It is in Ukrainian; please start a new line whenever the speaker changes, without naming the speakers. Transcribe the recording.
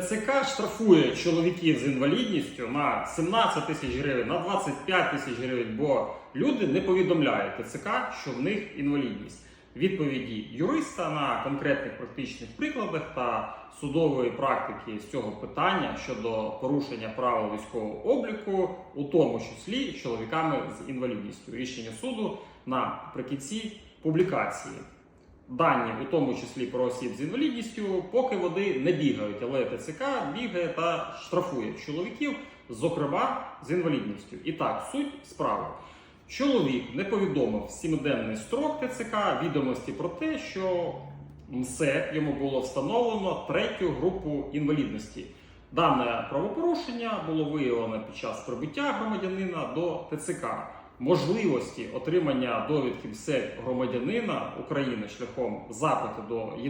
ТЦК штрафує чоловіків з інвалідністю на 17 тисяч гривень, на 25 тисяч гривень, бо люди не повідомляють ТЦК, що в них інвалідність. Відповіді юриста на конкретних практичних прикладах та судової практики з цього питання щодо порушення правил військового обліку, у тому числі чоловіками з інвалідністю. Рішення суду наприкінці публікації. Дані, у тому числі про осіб з інвалідністю, поки води не бігають, але ТЦК бігає та штрафує чоловіків, зокрема з інвалідністю. І так, суть справи. Чоловік не повідомив сімиденний строк ТЦК відомості про те, що МСЕ йому було встановлено третю групу інвалідності. Дане правопорушення було виявлено під час прибуття громадянина до ТЦК. Можливості отримання довідки МСЕК громадянина України шляхом запиту до